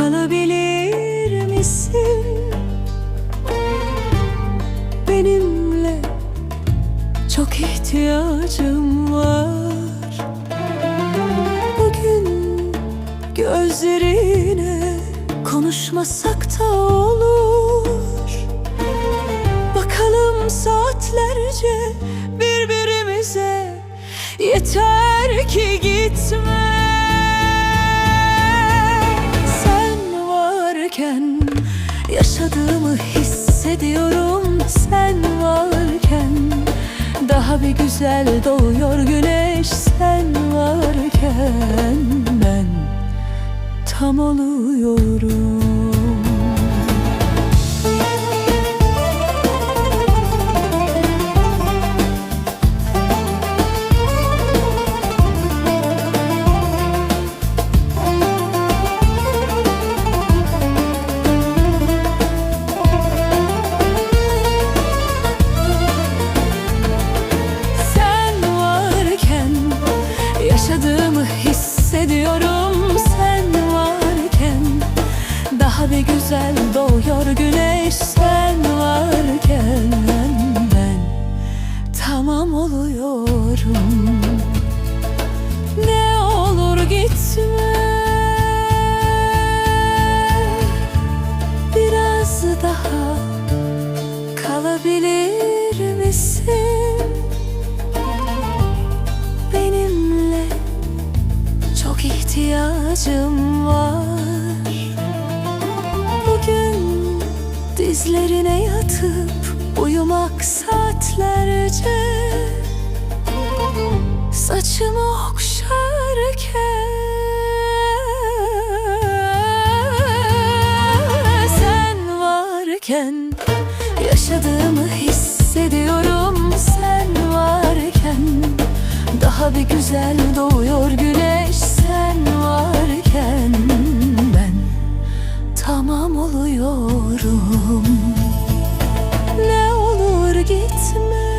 kalabilir misin? Benimle çok ihtiyacım var. Bugün gözlerine konuşmasak da olur. Bakalım saatlerce birbirimize yeter ki gitme. Sen varken daha bir güzel doğuyor güneş Sen varken. Ben tam oluyorum yaşadığımı hissediyorum Sen varken. Daha bir güzel doğuyor güneş Sen varken. Ben tamam oluyorum. Ne olur gitme. Biraz daha kalabilir misin? İhtiyacım var. Bugün dizlerine yatıp uyumak saatlerce. Saçımı okşarken. Sen varken yaşadığımı hissediyorum. Sen varken daha bir güzel doğuyor güneş Sen varken ben tamam oluyorum. Ne olur gitme